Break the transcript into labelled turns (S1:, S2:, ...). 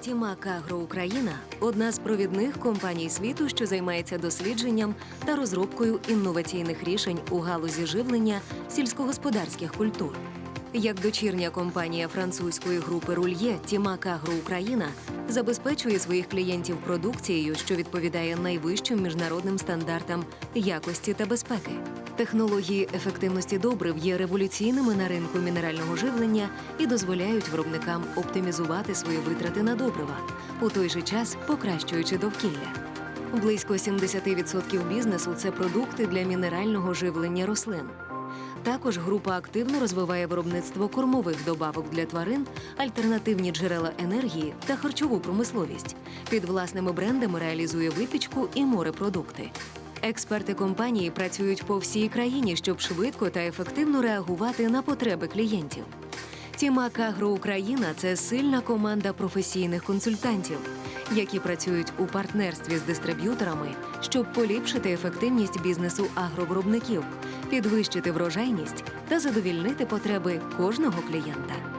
S1: Тімак Агро Україна одна з провідних компаній світу, що займається дослідженням та розробкою інноваційних рішень у галузі живлення сільськогосподарських культур. Як дочірня компанія французької групи Рульє Тімак Агро Україна забезпечує своїх клієнтів продукцією, що відповідає найвищим міжнародним стандартам якості та безпеки. Технології ефективності добрив є революційними на ринку мінерального живлення і дозволяють виробникам оптимізувати свої витрати на добрива, у той же час покращуючи довкілля. Близько 70% бізнесу це продукти для мінерального живлення рослин. Також група активно розвиває виробництво кормових добавок для тварин, альтернативні джерела енергії та харчову промисловість. Під власними брендами реалізує випічку і морепродукти. Експерти компанії працюють по всій країні, щоб швидко та ефективно реагувати на потреби клієнтів. Тімак Агро Україна це сильна команда професійних консультантів, які працюють у партнерстві з дистриб'юторами, щоб поліпшити ефективність бізнесу агровиробників, підвищити врожайність та задовільнити потреби кожного клієнта.